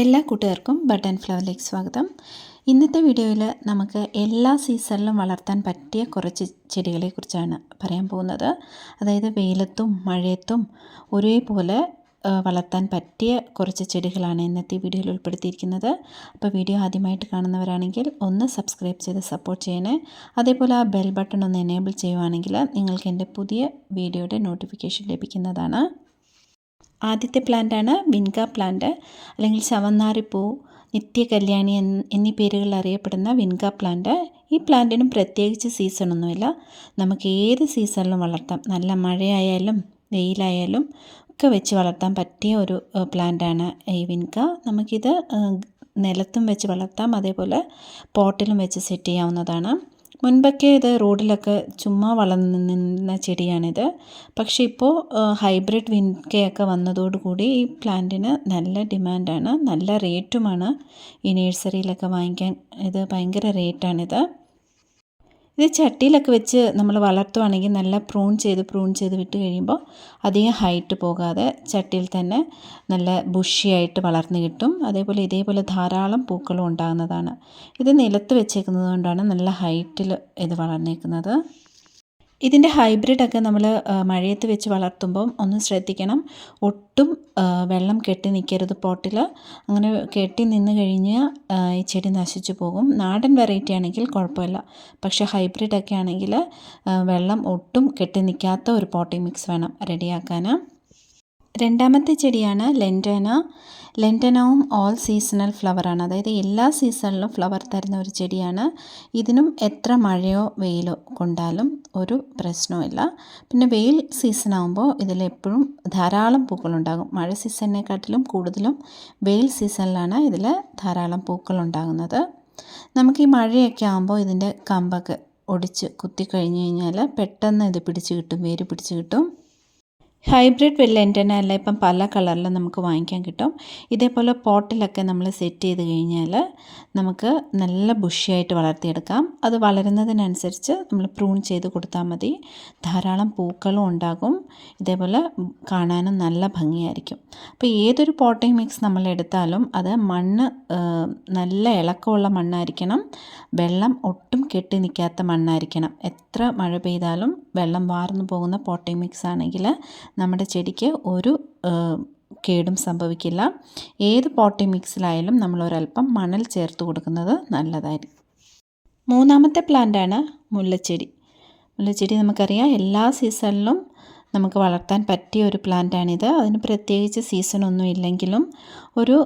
എല്ലാ കൂട്ടുകാർക്കും ബട്ടൺ ഫ്ലവറിലേക്ക് സ്വാഗതം. ഇന്നത്തെ വീഡിയോയിൽ നമുക്ക് എല്ലാ സീസണിലും വളർത്താൻ പറ്റിയ കുറച്ച് ചെടികളെക്കുറിച്ചാണ് പറയാൻ പോകുന്നത്. അതായത് വെയിലത്തും മഴയത്തും ഒരേപോലെ വളർത്താൻ പറ്റിയ കുറച്ച് ചെടികളാണ് ഇന്നത്തെ വീഡിയോയിൽ ഉൾപ്പെടുത്തിയിരിക്കുന്നത്. അപ്പോൾ വീഡിയോ ആദ്യമായിട്ട് കാണുന്നവരാണെങ്കിൽ ഒന്ന് സബ്സ്ക്രൈബ് ചെയ്ത് സപ്പോർട്ട് ചെയ്യണേ. അതേപോലെ ആ ബെൽ ബട്ടൺ ഒന്ന് എനേബിൾ ചെയ്യുവാണെങ്കിൽ നിങ്ങൾക്ക് എന്റെ പുതിയ വീഡിയോയുടെ നോട്ടിഫിക്കേഷൻ ലഭിക്കുന്നതാണ്. ആദ്യത്തെ പ്ലാന്റാണ് വിൻക പ്ലാന്റ് അല്ലെങ്കിൽ ചവന്നാറിപ്പൂ നിത്യകല്യാണി എന്നീ പേരുകളിൽ അറിയപ്പെടുന്ന വിൻക പ്ലാന്റ്. ഈ പ്ലാന്റിനും പ്രത്യേകിച്ച് സീസണൊന്നുമില്ല. നമുക്ക് ഏത് സീസണിലും വളർത്താം. നല്ല മഴയായാലും വെയിലായാലും ഒക്കെ വെച്ച് വളർത്താൻ പറ്റിയ ഒരു പ്ലാന്റാണ് ഈ വിൻക നമുക്കിത് നിലത്തും വെച്ച് വളർത്താം. അതേപോലെ പോട്ടിലും വെച്ച് സെറ്റ് ചെയ്യാവുന്നതാണ്. മുൻപൊക്കെ ഇത് റോഡിലൊക്കെ ചുമ്മാ വളർന്നു നിന്ന ചെടിയാണിത്. പക്ഷേ ഇപ്പോൾ ഹൈബ്രിഡ് വിൻകയൊക്കെ വന്നതോടുകൂടി ഈ പ്ലാന്റിന് നല്ല ഡിമാൻഡാണ്. നല്ല റേറ്റുമാണ്. ഈ നേഴ്സറിയിലൊക്കെ വാങ്ങിക്കാൻ ഇത് ഭയങ്കര റേറ്റാണിത്. ഇത് ചട്ടിയിലൊക്കെ വെച്ച് നമ്മൾ വളർത്തുവാണെങ്കിൽ നല്ല പ്രൂൺ ചെയ്ത് പ്രൂൺ ചെയ്ത് വിട്ട് കഴിയുമ്പോൾ അധികം ഹൈറ്റ് പോകാതെ ചട്ടിയിൽ തന്നെ നല്ല ബുഷിയായിട്ട് വളർന്നു കിട്ടും. അതേപോലെ ഇതേപോലെ ധാരാളം പൂക്കളും ഉണ്ടാകുന്നതാണ്. ഇത് നിലത്ത് വെച്ചേക്കുന്നത് കൊണ്ടാണ് നല്ല ഹൈറ്റിൽ ഇത് വളർന്നേക്കുന്നത്. ഇതിന്റെ ഹൈബ്രിഡൊക്കെ നമ്മൾ മഴയത്ത് വെച്ച് വളർത്തുമ്പം ഒന്ന് ശ്രദ്ധിക്കണം. ഒട്ടും വെള്ളം കെട്ടി നിൽക്കരുത് പോട്ടിൽ അങ്ങനെ കെട്ടി നിന്ന് കഴിഞ്ഞ് ഈ ചെടി നശിച്ചു പോകും. നാടൻ വെറൈറ്റി ആണെങ്കിൽ കുഴപ്പമില്ല. പക്ഷേ ഹൈബ്രിഡൊക്കെ ആണെങ്കിൽ വെള്ളം ഒട്ടും കെട്ടി നിൽക്കാത്ത ഒരു പോട്ടിംഗ് മിക്സ് വേണം റെഡിയാക്കാൻ രണ്ടാമത്തെ ചെടിയാണ് ലെന്റന ലെന്റനവും ഓൾ സീസണൽ ഫ്ലവറാണ് അതായത് എല്ലാ സീസണിലും ഫ്ലവർ തരുന്ന ഒരു ചെടിയാണ്. ഇതിനും എത്ര മഴയോ വെയിലോ കൊണ്ടാലും ഒരു പ്രശ്നവുമില്ല പിന്നെ വെയിൽ സീസൺ ആകുമ്പോൾ ഇതിലെപ്പോഴും ധാരാളം പൂക്കളുണ്ടാകും. മഴ സീസണിനെക്കാട്ടിലും കൂടുതലും വെയിൽ സീസണിലാണ് ഇതിൽ ധാരാളം പൂക്കളുണ്ടാകുന്നത്. നമുക്ക് ഈ മഴയൊക്കെ ആകുമ്പോൾ ഇതിന്റെ കമ്പൊക്കെ ഒടിച്ച് കുത്തി കഴിഞ്ഞ് കഴിഞ്ഞാൽ പെട്ടെന്ന് ഇത് പിടിച്ച് കിട്ടും വേര് പിടിച്ച് കിട്ടും. ഹൈബ്രിഡ് വെല്ലന്റന അല്ല ഇപ്പം പല കളറിലും നമുക്ക് വാങ്ങിക്കാൻ കിട്ടും. ഇതേപോലെ പോട്ടിലൊക്കെ നമ്മൾ സെറ്റ് ചെയ്ത് കഴിഞ്ഞാൽ നമുക്ക് നല്ല ബുഷിയായിട്ട് വളർത്തിയെടുക്കാം. അത് വളരുന്നതിനനുസരിച്ച് നമ്മൾ പ്രൂൺ ചെയ്ത് കൊടുത്താൽ മതി. ധാരാളം പൂക്കളും ഉണ്ടാകും. ഇതേപോലെ കാണാനും നല്ല ഭംഗിയായിരിക്കും. അപ്പോൾ ഏതൊരു പോട്ടിംഗ് മിക്സ് നമ്മൾ എടുത്താലും അത് മണ്ണ് നല്ല ഇളക്കമുള്ള മണ്ണായിരിക്കണം. വെള്ളം ഒട്ടും കെട്ടി നിൽക്കാത്ത മണ്ണായിരിക്കണം. എത്ര മഴ പെയ്താലും വെള്ളം വാർന്നു പോകുന്ന പോട്ടിംഗ് മിക്സ് ആണെങ്കിൽ നമ്മുടെ ചെടിക്ക് ഒരു കേടും സംഭവിക്കില്ല. ഏത് പോട്ടി മിക്സിലായാലും നമ്മൾ ഒരല്പം മണൽ ചേർത്ത് കൊടുക്കുന്നത് നല്ലതായിരിക്കും. മൂന്നാമത്തെ പ്ലാന്റാണ് മുല്ലച്ചെടി. മുല്ലച്ചെടി നമുക്കറിയാം എല്ലാ സീസണിലും നമുക്ക് വളർത്താൻ പറ്റിയ ഒരു പ്ലാന്റാണിത് അതിന് പ്രത്യേകിച്ച് സീസണൊന്നും ഇല്ലെങ്കിലും ഒരു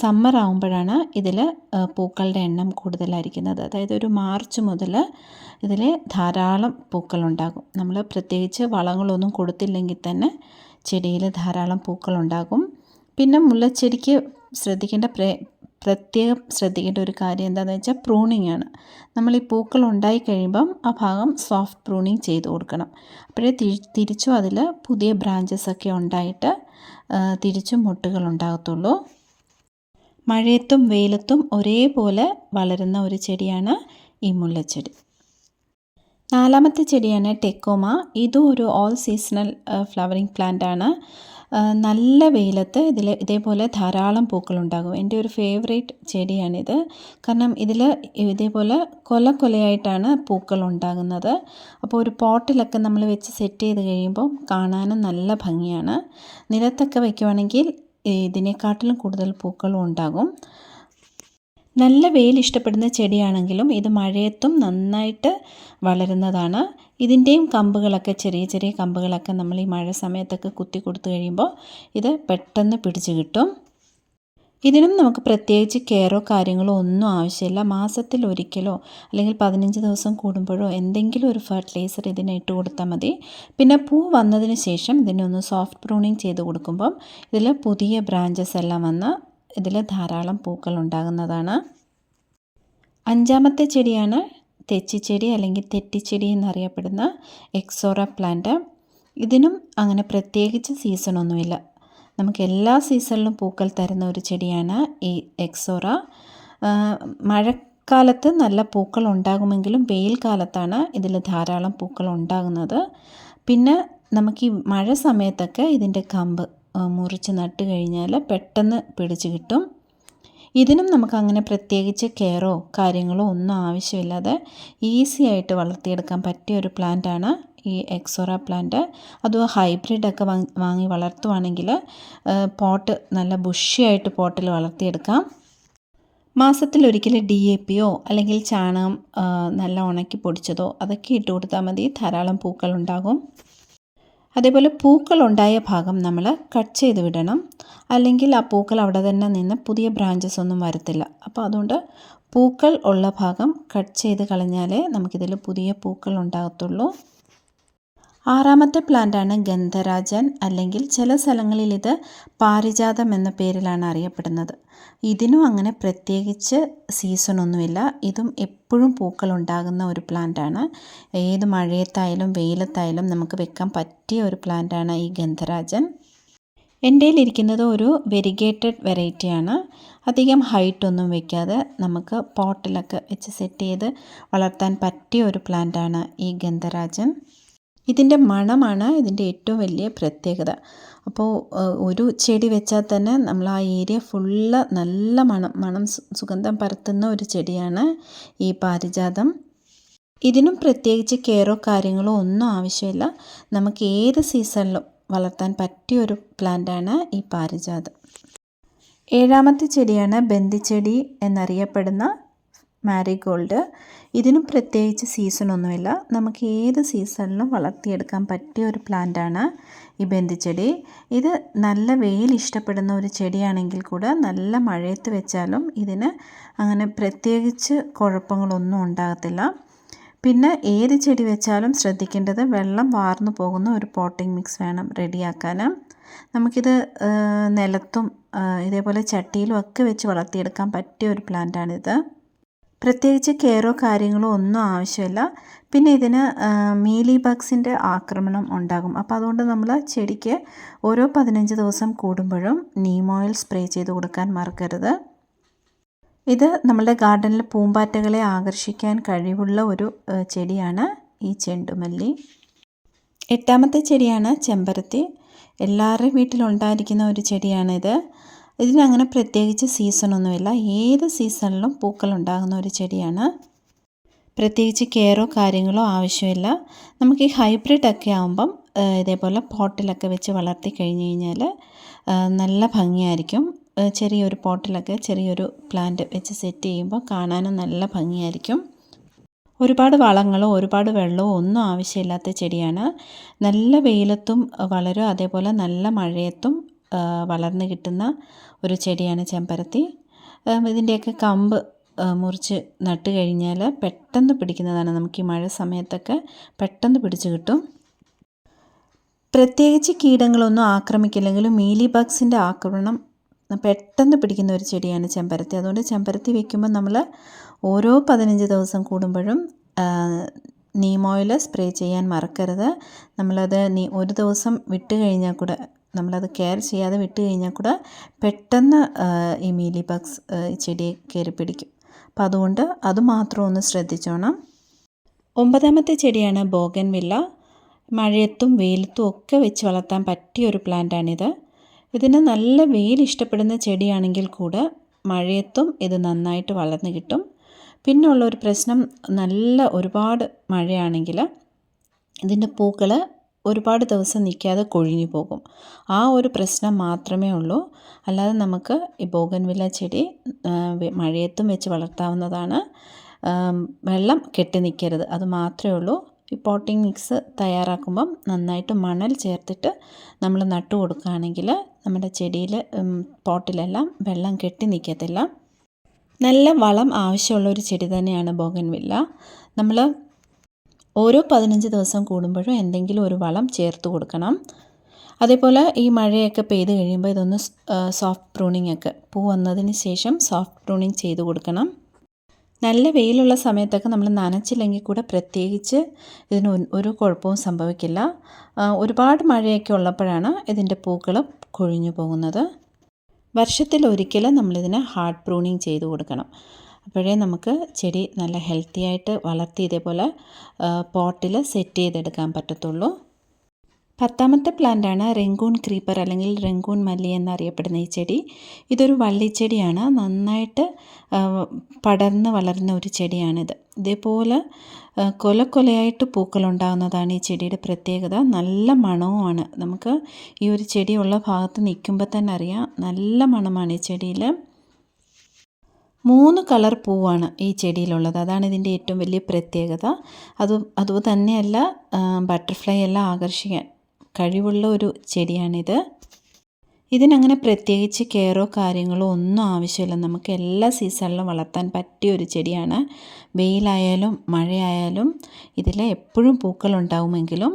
സമ്മർ ആകുമ്പോഴാണ് ഇതിൽ പൂക്കളുടെ എണ്ണം കൂടുതലായിരിക്കുന്നത്. അതായത് ഒരു മാർച്ച് മുതൽ ഇതിൽ ധാരാളം പൂക്കളുണ്ടാകും. നമ്മൾ പ്രത്യേകിച്ച് വളങ്ങളൊന്നും കൊടുത്തില്ലെങ്കിൽ തന്നെ ചെടിയിൽ ധാരാളം പൂക്കളുണ്ടാകും. പിന്നെ മുല്ലച്ചെടിക്ക് ശ്രദ്ധിക്കേണ്ട പ്രത്യേകം ശ്രദ്ധിക്കേണ്ട ഒരു കാര്യം എന്താണെന്ന് വെച്ചാൽ പ്രൂണിങ് ആണ്. നമ്മൾ ഈ പൂക്കൾ ഉണ്ടായി കഴിയുമ്പം ആ ഭാഗം സോഫ്റ്റ് പ്രൂണിങ് ചെയ്ത് കൊടുക്കണം. അപ്പോഴേ തിരിച്ചും അതിൽ പുതിയ ബ്രാഞ്ചസ് ഒക്കെ ഉണ്ടായിട്ട് തിരിച്ചും മുട്ടുകൾ ഉണ്ടാകത്തുള്ളൂ. മഴയത്തും വെയിലത്തും ഒരേപോലെ വളരുന്ന ഒരു ചെടിയാണ് ഈ മുല്ലച്ചെടി. നാലാമത്തെ ചെടിയാണ് ടെക്കോമ. ഇതും ഒരു ഓൾ സീസണൽ ഫ്ലവറിങ് പ്ലാന്റ് ആണ്. നല്ല വെയിലത്ത് ഇതിൽ ഇതേപോലെ ധാരാളം പൂക്കളുണ്ടാകും. എന്റെ ഒരു ഫേവറേറ്റ് ചെടിയാണിത്. കാരണം ഇതിൽ ഇതേപോലെ കൊല കൊലയായിട്ടാണ് പൂക്കൾ ഉണ്ടാകുന്നത് അപ്പോൾ ഒരു പോട്ടിലൊക്കെ നമ്മൾ വെച്ച് സെറ്റ് ചെയ്ത് കഴിയുമ്പോൾ കാണാനും നല്ല ഭംഗിയാണ്. നിലത്തൊക്കെ വയ്ക്കുവാണെങ്കിൽ ഇതിനെക്കാട്ടിലും കൂടുതൽ പൂക്കളും ഉണ്ടാകും. നല്ല വെയിൽ ഇഷ്ടപ്പെടുന്ന ചെടിയാണെങ്കിലും ഇത് മഴയത്തും നന്നായിട്ട് വളരുന്നതാണ്. ഇതിന്റെയും കമ്പുകളൊക്കെ ചെറിയ ചെറിയ കമ്പുകളൊക്കെ നമ്മൾ ഈ മഴ സമയത്തൊക്കെ കുത്തി കൊടുത്തു കഴിയുമ്പോൾ ഇത് പെട്ടെന്ന് പിടിച്ചു കിട്ടും. ഇതിനും നമുക്ക് പ്രത്യേകിച്ച് കെയറോ കാര്യങ്ങളോ ഒന്നും ആവശ്യമില്ല. മാസത്തിൽ ഒരിക്കലോ അല്ലെങ്കിൽ പതിനഞ്ച് ദിവസം കൂടുമ്പോഴോ എന്തെങ്കിലും ഒരു ഫെർട്ടിലൈസർ ഇതിനെ ഇട്ട് കൊടുത്താൽ മതി. പിന്നെ പൂ വന്നതിന് ശേഷം ഇതിനെ ഒന്ന് സോഫ്റ്റ് പ്രൂണിങ് ചെയ്ത് കൊടുക്കുമ്പം ഇതിൽ പുതിയ ബ്രാഞ്ചസ് എല്ലാം വന്ന് ഇതിൽ ധാരാളം പൂക്കൾ ഉണ്ടാകുന്നതാണ്. അഞ്ചാമത്തെ ചെടിയാണ് തെച്ചിച്ചെടി അല്ലെങ്കിൽ തെറ്റിച്ചെടി എന്നറിയപ്പെടുന്ന എക്സോറ പ്ലാന്റ്. ഇതിനും അങ്ങനെ പ്രത്യേകിച്ച് സീസണൊന്നുമില്ല നമുക്ക് എല്ലാ സീസണിലും പൂക്കൾ തരുന്ന ഒരു ചെടിയാണ് ഈ എക്സോറ. മഴക്കാലത്ത് നല്ല പൂക്കൾ ഉണ്ടാകുമെങ്കിലും വെയിൽ കാലത്താണ് ഇതിൽ ധാരാളം പൂക്കൾ ഉണ്ടാകുന്നത്. പിന്നെ നമുക്ക് ഈ മഴ സമയത്തൊക്കെ ഇതിന്റെ കമ്പ് മുറിച്ച് നട്ട് കഴിഞ്ഞാൽ പെട്ടെന്ന് പിടിച്ച് കിട്ടും. ഇതിനും നമുക്ക് അങ്ങനെ പ്രത്യേകിച്ച് കെയറോ കാര്യങ്ങളോ ഒന്നും ആവശ്യമില്ലാതെ ഈസി ആയിട്ട് വളർത്തിയെടുക്കാൻ പറ്റിയ ഒരു പ്ലാന്റാണ് ഈ എക്സോറ പ്ലാന്റ് അതും ഹൈബ്രിഡൊക്കെ വാങ്ങി വളർത്തുവാണെങ്കിൽ പോട്ട് നല്ല ബുഷിയായിട്ട് പോട്ടിൽ വളർത്തിയെടുക്കാം. മാസത്തിലൊരിക്കൽ ഡി എ പിയോ അല്ലെങ്കിൽ ചാണകം നല്ല ഉണക്കി പൊടിച്ചതോ അതൊക്കെ ഇട്ട് കൊടുത്താൽ മതി. ധാരാളം പൂക്കളുണ്ടാകും അതേപോലെ പൂക്കളുണ്ടായ ഭാഗം നമ്മൾ കട്ട് ചെയ്ത് വിടണം. അല്ലെങ്കിൽ ആ പൂക്കൾ അവിടെ തന്നെ നിന്ന് പുതിയ ബ്രാഞ്ചസ് ഒന്നും വരത്തില്ല. അപ്പോൾ അതുകൊണ്ട് പൂക്കൾ ഉള്ള ഭാഗം കട്ട് ചെയ്ത് കളഞ്ഞാലേ നമുക്കിതിൽ പുതിയ പൂക്കൾ ഉണ്ടാകത്തുള്ളൂ. ആറാമത്തെ പ്ലാന്റാണ് ഗന്ധരാജൻ അല്ലെങ്കിൽ ചില സ്ഥലങ്ങളിൽ ഇത് പാരിജാതം എന്ന പേരിലാണ് അറിയപ്പെടുന്നത്. ഇതിനും അങ്ങനെ പ്രത്യേകിച്ച് സീസണൊന്നുമില്ല. ഇതും എപ്പോഴും പൂക്കൾ ഉണ്ടാകുന്ന ഒരു പ്ലാന്റാണ്. ഏത് മഴയത്തായാലും വെയിലത്തായാലും നമുക്ക് വെക്കാൻ പറ്റിയ ഒരു പ്ലാന്റാണ് ഈ ഗന്ധരാജൻ. എന്റെ ഇരിക്കുന്നത് ഒരു വെരിഗേറ്റഡ് വെറൈറ്റിയാണ്. അധികം ഹൈറ്റൊന്നും വെക്കാതെ നമുക്ക് പോട്ടിലൊക്കെ വെച്ച് സെറ്റ് ചെയ്ത് വളർത്താൻ പറ്റിയ ഒരു പ്ലാന്റാണ് ഈ ഗന്ധരാജൻ. ഇതിന്റെ മണമാണ് ഇതിന്റെ ഏറ്റവും വലിയ പ്രത്യേകത. അപ്പോൾ ഒരു ചെടി വെച്ചാൽ തന്നെ നമ്മൾ ആ ഏരിയ ഫുള്ള് നല്ല മണം മണം സുഗന്ധം പരത്തുന്ന ഒരു ചെടിയാണ് ഈ പാരിജാതം. ഇതിനും പ്രത്യേകിച്ച് കെയറോ കാര്യങ്ങളോ ഒന്നും ആവശ്യമില്ല. നമുക്ക് ഏത് സീസണിലും വളർത്താൻ പറ്റിയ ഒരു പ്ലാന്റാണ് ഈ പാരിജാതം. ഏഴാമത്തെ ചെടിയാണ് ബന്ദിച്ചെടി എന്നറിയപ്പെടുന്ന മാരിഗോൾഡ് ഇതിനും പ്രത്യേകിച്ച് സീസണൊന്നുമില്ല നമുക്ക് ഏത് സീസണിലും വളർത്തിയെടുക്കാൻ പറ്റിയ ഒരു പ്ലാന്റാണ് ഈ ബന്ധിച്ചെടി ഇത് നല്ല വെയിൽ ഇഷ്ടപ്പെടുന്ന ഒരു ചെടിയാണെങ്കിൽ കൂടെ നല്ല മഴയത്ത് വെച്ചാലും ഇതിന് അങ്ങനെ പ്രത്യേകിച്ച് കുഴപ്പങ്ങളൊന്നും ഉണ്ടാകത്തില്ല. പിന്നെ ഏത് ചെടി വെച്ചാലും ശ്രദ്ധിക്കേണ്ടത് വെള്ളം വാർന്നു പോകുന്ന ഒരു പോട്ടിംഗ് മിക്സ് വേണം റെഡിയാക്കാൻ. നമുക്കിത് നിലത്തും ഇതേപോലെ ചട്ടിയിലും ഒക്കെ വെച്ച് വളർത്തിയെടുക്കാൻ പറ്റിയ ഒരു പ്ലാന്റാണിത് പ്രത്യേകിച്ച് കെയറോ കാര്യങ്ങളോ ഒന്നും ആവശ്യമില്ല. പിന്നെ ഇതിന് മീലി ബഗ്സിന്റെ ആക്രമണം ഉണ്ടാകും. അപ്പോൾ അതുകൊണ്ട് നമ്മൾ ചെടിക്ക് ഓരോ പതിനഞ്ച് ദിവസം കൂടുമ്പോഴും നീം ഓയിൽ സ്പ്രേ ചെയ്ത് കൊടുക്കാൻ മറക്കരുത്. ഇത് നമ്മളുടെ ഗാർഡനിൽ പൂമ്പാറ്റകളെ ആകർഷിക്കാൻ കഴിവുള്ള ഒരു ചെടിയാണ് ഈ ചെണ്ടുമല്ലി. എട്ടാമത്തെ ചെടിയാണ് ചെമ്പരത്തി. എല്ലാവരുടെയും വീട്ടിലുണ്ടായിരിക്കുന്ന ഒരു ചെടിയാണിത്. ഇതിനങ്ങനെ പ്രത്യേകിച്ച് സീസണൊന്നുമില്ല. ഏത് സീസണിലും പൂക്കൾ ഉണ്ടാകുന്ന ഒരു ചെടിയാണ്. പ്രത്യേകിച്ച് കെയറോ കാര്യങ്ങളോ ആവശ്യമില്ല. നമുക്ക് ഈ ഹൈബ്രിഡ് ഒക്കെ ആകുമ്പം ഇതേപോലെ പോട്ടിലൊക്കെ വെച്ച് വളർത്തി കഴിഞ്ഞ് കഴിഞ്ഞാൽ നല്ല ഭംഗിയായിരിക്കും. ചെറിയൊരു പോട്ടിലൊക്കെ ചെറിയൊരു പ്ലാന്റ് വെച്ച് സെറ്റ് ചെയ്യുമ്പോൾ കാണാനും നല്ല ഭംഗിയായിരിക്കും. ഒരുപാട് വളങ്ങളോ ഒരുപാട് വെള്ളമോ ഒന്നും ആവശ്യമില്ലാത്ത ചെടിയാണ്. നല്ല വെയിലത്തും വളരും അതേപോലെ നല്ല മഴയത്തും വളർന്ന് കിട്ടുന്ന ഒരു ചെടിയാണ് ചെമ്പരത്തി. ഇതിന്റെയൊക്കെ കമ്പ് മുറിച്ച് നട്ട് കഴിഞ്ഞാൽ പെട്ടെന്ന് പിടിക്കുന്നതാണ്. നമുക്ക് ഈ മഴ സമയത്തൊക്കെ പെട്ടെന്ന് പിടിച്ചു കിട്ടും. പ്രത്യേകിച്ച് കീടങ്ങളൊന്നും ആക്രമിക്കില്ലെങ്കിലും മീലി ബഗ്സിന്റെ ആക്രമണം പെട്ടെന്ന് പിടിക്കുന്ന ഒരു ചെടിയാണ് ചെമ്പരത്തി. അതുകൊണ്ട് ചെമ്പരത്തി വെക്കുമ്പോൾ നമ്മൾ ഓരോ പതിനഞ്ച് ദിവസം കൂടുമ്പോഴും നീം ഓയിൽ സ്പ്രേ ചെയ്യാൻ മറക്കരുത്. നമ്മളത് നീ ഒരു ദിവസം വിട്ട് കഴിഞ്ഞാൽ കൂടെ നമ്മളത് കെയർ ചെയ്യാതെ വിട്ട് കഴിഞ്ഞാൽ കൂടെ പെട്ടെന്ന് ഈ മീലി ബഗ്സ് ചെടിയെ കയറി പിടിക്കും. അപ്പം അതുകൊണ്ട് അതുമാത്രം ഒന്ന് ശ്രദ്ധിച്ചോണം. ഒമ്പതാമത്തെ ചെടിയാണ് ബോഗൻ വില്ല മഴയത്തും വെയിലത്തും ഒക്കെ വെച്ച് വളർത്താൻ പറ്റിയ ഒരു പ്ലാന്റാണിത് ഇതിന് നല്ല വെയിൽ ഇഷ്ടപ്പെടുന്ന ചെടിയാണെങ്കിൽ കൂടെ മഴയത്തും ഇത് നന്നായിട്ട് വളർന്നു കിട്ടും. പിന്നെ ഉള്ള ഒരു പ്രശ്നം നല്ല ഒരുപാട് മഴയാണെങ്കിൽ ഇതിന്റെ പൂക്കൾ ഒരുപാട് ദിവസം നിൽക്കാതെ കൊഴിഞ്ഞു പോകും. ആ ഒരു പ്രശ്നം മാത്രമേ ഉള്ളൂ. അല്ലാതെ നമുക്ക് ഈ ബോഗൻവില്ല ചെടി മഴയത്തും വെച്ച് വളർത്താവുന്നതാണ്. വെള്ളം കെട്ടി നിൽക്കരുത്. അത് മാത്രമേ ഉള്ളൂ. ഈ പോട്ടിംഗ് മിക്സ് തയ്യാറാക്കുമ്പം നന്നായിട്ട് മണൽ ചേർത്തിട്ട് നമ്മൾ നട്ടു കൊടുക്കുകയാണെങ്കിൽ നമ്മുടെ ചെടിയിൽ പോട്ടിലെല്ലാം വെള്ളം കെട്ടി നിൽക്കത്തില്ല. നല്ല വളം ആവശ്യമുള്ള ഒരു ചെടി തന്നെയാണ് ബോഗൻവില്ല. നമ്മൾ ഓരോ പതിനഞ്ച് ദിവസം കൂടുമ്പോഴും എന്തെങ്കിലും ഒരു വളം ചേർത്ത് കൊടുക്കണം. അതേപോലെ ഈ മഴയൊക്കെ പെയ്ത് കഴിയുമ്പോൾ ഇതൊന്ന് സോഫ്റ്റ് പ്രൂണിംഗ് ഒക്കെ. പൂ വന്നതിന് ശേഷം സോഫ്റ്റ് പ്രൂണിങ് ചെയ്ത് കൊടുക്കണം. നല്ല വെയിലുള്ള സമയത്തൊക്കെ നമ്മൾ നനച്ചില്ലെങ്കിൽ കൂടെ പ്രത്യേകിച്ച് ഇതിന് ഒരു കുഴപ്പവും സംഭവിക്കില്ല. ഒരുപാട് മഴയൊക്കെ ഉള്ളപ്പോഴാണ് ഇതിന്റെ പൂക്കൾ കൊഴിഞ്ഞു പോകുന്നത്. വർഷത്തിൽ ഒരിക്കലും നമ്മളിതിന് ഹാർഡ് പ്രൂണിങ് ചെയ്ത് കൊടുക്കണം. അപ്പോഴേ നമുക്ക് ചെടി നല്ല ഹെൽത്തി ആയിട്ട് വളർത്തി ഇതേപോലെ പോട്ടിൽ സെറ്റ് ചെയ്തെടുക്കാൻ പറ്റത്തുള്ളൂ. പത്താമത്തെ പ്ലാന്റാണ് റെങ്കൂൺ ക്രീപ്പർ അല്ലെങ്കിൽ റെങ്കൂൺ മല്ലി എന്നറിയപ്പെടുന്ന ഈ ചെടി. ഇതൊരു വള്ളിച്ചെടിയാണ് നന്നായിട്ട് പടർന്ന് വളരുന്ന ഒരു ചെടിയാണിത്. ഇതേപോലെ കൊല കൊലയായിട്ട് പൂക്കളുണ്ടാകുന്നതാണ് ഈ ചെടിയുടെ പ്രത്യേകത. നല്ല മണവുമാണ്. നമുക്ക് ഈ ഒരു ചെടിയുള്ള ഭാഗത്ത് നിൽക്കുമ്പോൾ തന്നെ അറിയാം. നല്ല മണമാണ് ഈ ചെടിയിൽ മൂന്ന് കളർ പൂവാണ് ഈ ചെടിയിലുള്ളത്. അതാണ് ഇതിന്റെ ഏറ്റവും വലിയ പ്രത്യേകത. അത് അതുതന്നെയല്ല ബട്ടർഫ്ലൈ എല്ലാം ആകർഷിക്കാൻ കഴിവുള്ള ഒരു ചെടിയാണിത്. ഇതിനങ്ങനെ പ്രത്യേകിച്ച് കെയറോ കാര്യങ്ങളോ ഒന്നും ആവശ്യമില്ല. നമുക്ക് എല്ലാ സീസണിലും വളർത്താൻ പറ്റിയ ഒരു ചെടിയാണ്. വെയിലായാലും മഴയായാലും ഇതിൽ എപ്പോഴും പൂക്കളുണ്ടാവുമെങ്കിലും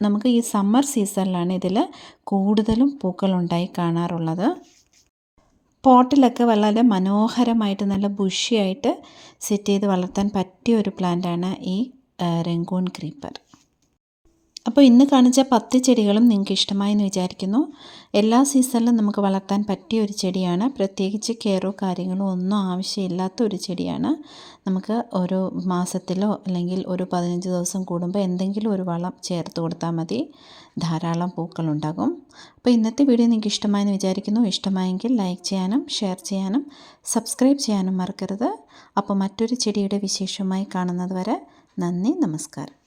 നമുക്ക് ഈ സമ്മർ സീസണിലാണ് ഇതിൽ കൂടുതലും പൂക്കളുണ്ടായി കാണാറുള്ളത്. പോട്ടിലൊക്കെ വളരെ മനോഹരമായിട്ട് നല്ല ബുഷിയായിട്ട് സെറ്റ് ചെയ്ത് വളർത്താൻ പറ്റിയ ഒരു പ്ലാന്റാണ് ഈ രംഗൂൺ ക്രീപ്പർ. അപ്പോൾ ഇന്ന് കാണിച്ച പത്ത് ചെടികളും നിങ്ങൾക്ക് ഇഷ്ടമായെന്ന് വിചാരിക്കുന്നു. എല്ലാ സീസണിലും നമുക്ക് വളർത്താൻ പറ്റിയ ഒരു ചെടിയാണ്. പ്രത്യേകിച്ച് കെയറോ കാര്യങ്ങളോ ഒന്നും ആവശ്യമില്ലാത്ത ഒരു ചെടിയാണ്. നമുക്ക് ഒരു മാസത്തിലോ അല്ലെങ്കിൽ ഒരു പതിനഞ്ച് ദിവസം കൂടുമ്പോൾ എന്തെങ്കിലും ഒരു വളം ചേർത്ത് കൊടുത്താൽ മതി. ധാരാളം പൂക്കളുണ്ടാകും. അപ്പോൾ ഇന്നത്തെ വീഡിയോ നിങ്ങൾക്ക് ഇഷ്ടമായെന്ന് വിചാരിക്കുന്നു. ഇഷ്ടമായെങ്കിൽ ലൈക്ക് ചെയ്യാനും ഷെയർ ചെയ്യാനും സബ്സ്ക്രൈബ് ചെയ്യാനും മറക്കരുത്. അപ്പോൾ മറ്റൊരു ചെടിയുടെ വിശേഷമായി കാണുന്നത് വരെ നന്ദി നമസ്കാരം.